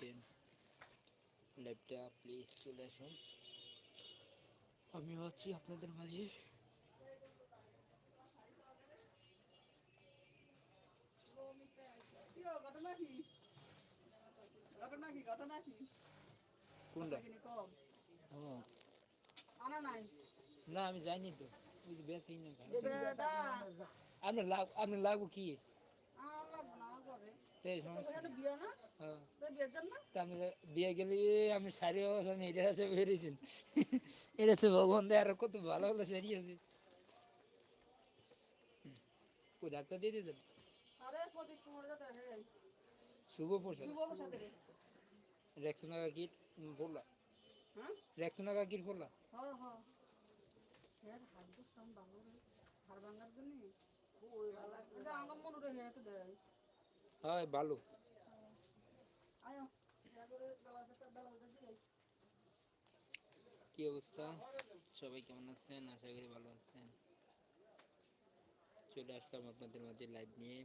দেখছেন লাইভটা প্লিজ চলে আসুন। আমি আছি আপনাদের মাঝে। না আমি জানি তো। আপনার লাগবো কি আমার লাগবে না আমার পরে তাই তো সমস্যা এখানে নেই। বিয়ে না? হ্যাঁ। বিয়ে গেলে আমি সারি এটা আছে বেরিয়েছেন এটা ভগবান দেয় আর কত ভালো হলো সারি আছে। ডাক্তার দিয়ে দিতেন আরে প্রদীপ কুমার দেখে যাই। শুভ প্রসাদ। রেক্সোনা কাকির বললা হ্যাঁ? রেক্সোনা কাকির হ্যাঁ হ্যাঁ। ভাঙার জন্য? আমার মনে দেয়। হয় ভালো। আয়ো যা করে বেলা যেতে বেলা যেতে দিয়ে কি অবস্থা? সবাই কেমন আছেন? আশা করি ভালো আছেন। চলে আসলাম আপনাদের মাঝে লাইভ নিয়ে।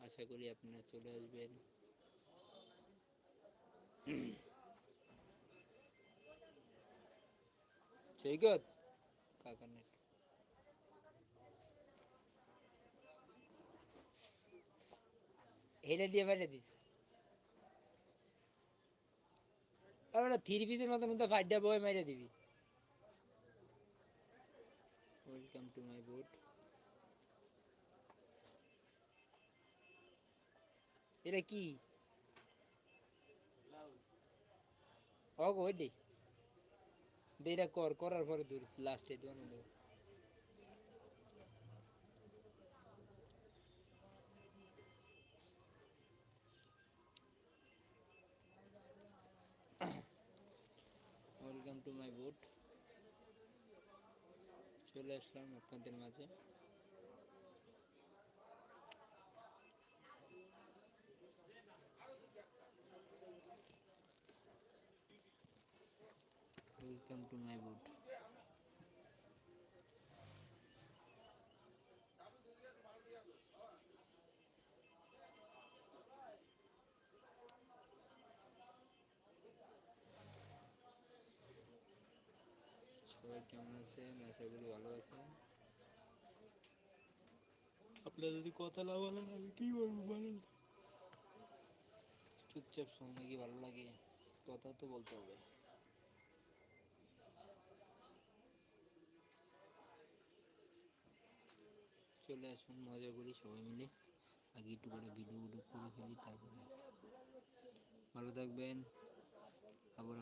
আশা করি আপনারা চলে আসবেন। সৈকত? কাকা নেট হেলে দিয়ে বাইরে দিস আর ওটা থ্রি পিসের মতো মতো ফাইডটা বই মেরে দিবি। ওয়েলকাম টু মাই বোট এটা কি? অগ ওই দে। এটা কর করার পরে দূর লাস্টে দোনো। টু মাই বোট চলে আসলাম আপনাদের মাঝে। ওয়েলকাম টু মাই বোট সবাই কেমন আশা করি ভালো আছেন আপনারা যদি কথা না বলেন আমি কি বলব বলেন চুপচাপ শুনলে কি ভালো লাগে? কথা তো বলতে হবে। চলে আসুন মজা করি সবাই মিলে। আগে একটু করে ভিডিও করে ফেলি তারপরে। ভালো থাকবেন। আবার